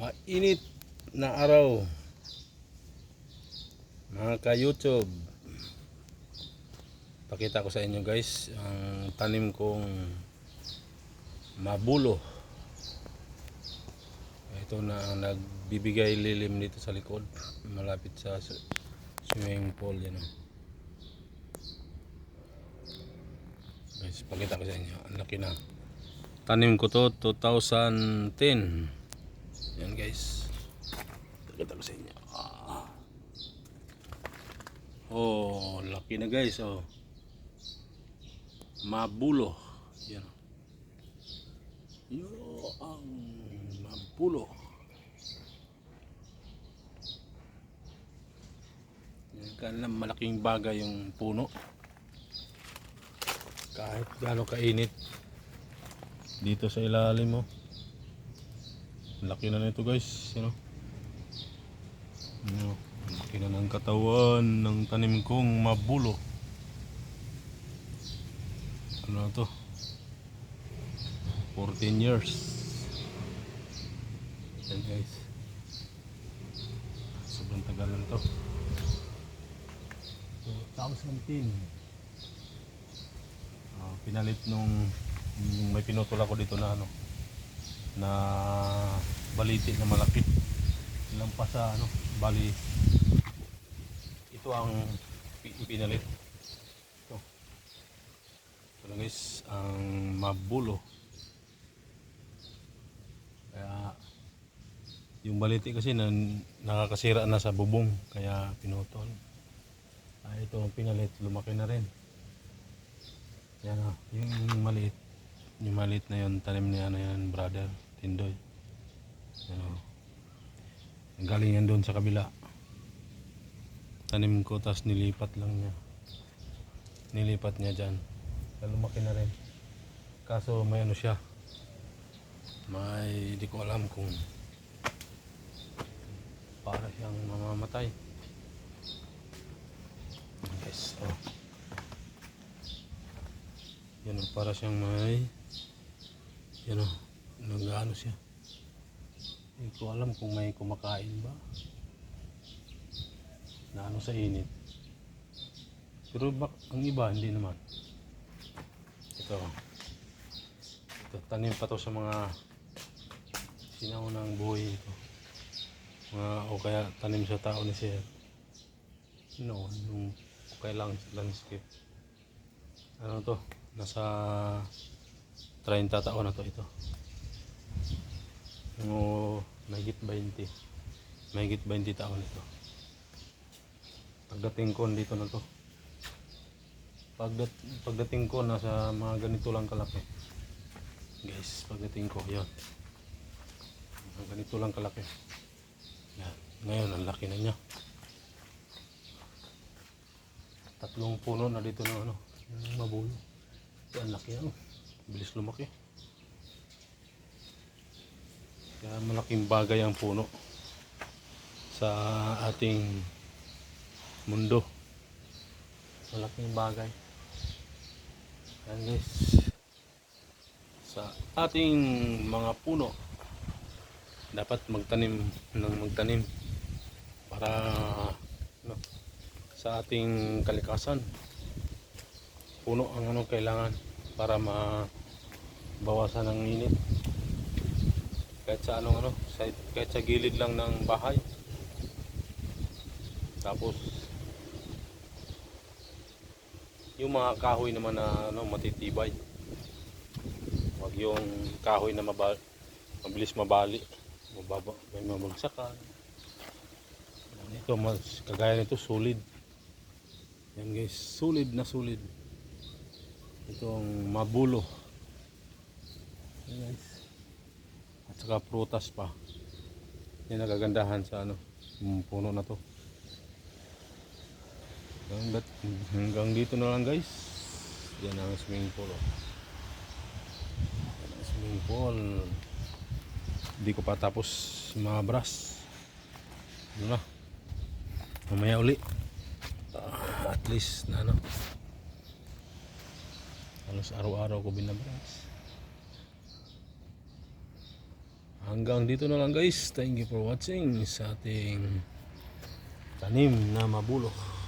Mainit na araw. Mga ka-YouTube. Pakita ko sa inyo guys ang tanim kong mabulo. Ito na ang nagbibigay lilim dito sa likod. Malapit sa swimming pool yan. oh. Guys, pakita ko sa inyo. Ang laki na. Tanim ko to 2010. Yan guys. Pakita ko sa inyo. Ah. Oh, laki na guys. Oh. Mabulo. Yan. Yo ang mabulo. Yan kaya malaking bagay yung puno. Kahit gaano kainit dito sa ilalim mo. Laki na nito guys, you know. Ano, laki na ng katawan ng tanim kong mabulo. Ano to? 14 years. Yan guys. Sobrang tagal na to. 2010. Ah, pinalit nung yung may pinutol ako dito na ano na baliti na malaki ilang pa sa ano bali ito ang pi- pinalit. Ito. Ito lang guys ang mabulo. Kaya yung baliti kasi na, nakakasira na sa bubong kaya pinutol. Ah, ito ang pinalit lumaki na rin. Yan o, yung maliit yung maliit na yun, tanim ni ano yan, brother, Tindoy. Yan o. Galing yan doon sa kabila. Tanim ko, tapos nilipat lang niya. Nilipat niya dyan. Lumaki na rin. Kaso may ano siya. May, di ko alam kung para siyang mamamatay. Yes, oh. Yan para siyang may yan o, nag-ano siya. Hindi ko alam kung may kumakain ba. Na ano sa init. Pero bak ang iba, hindi naman. Ito. Ito, tanim pa to sa mga sinaunang buhay ito. Mga, o kaya tanim sa tao ni Sir. Noon, yung kailang landscape. Ano to? Nasa 30 taon na to ito. O mahigit 20. Mahigit 20 taon ito. Pagdating ko dito na to. Pagdat pagdating ko nasa mga ganito lang kalaki. Guys, pagdating ko. Mga ganito lang kalaki. Yan. Ngayon, ang laki na niya. Tatlong puno na dito na ano, mabulo. Ito, ang laki ano. Bilis lumaki. Kaya malaking bagay ang puno sa ating mundo. Malaking bagay. Yan guys. Sa ating mga puno, dapat magtanim ng magtanim para ano, sa ating kalikasan. Puno ang ano kailangan para mabawasan ng init. Kahit sa anong ano kahit sa gilid lang ng bahay. Tapos yung mga kahoy naman na ano matitibay. Wag yung kahoy na mabal, mabilis mabali mababa, may mabagsakan. Ito mas kagaya nito solid. Yan guys solid na solid. Itong mabulo Yan, guys at saka prutas pa. Yan nagagandahan sa ano puno na to. Hanggang, hanggang dito na lang guys. Yan ang swimming pool oh. ang swimming pool. Hindi ko pa tapos mabras ano na? Mamaya uli. Ah, at least na ano? Halos araw-araw ko binabras hanggang dito na lang guys. Thank you for watching sa ating tanim na mabulok.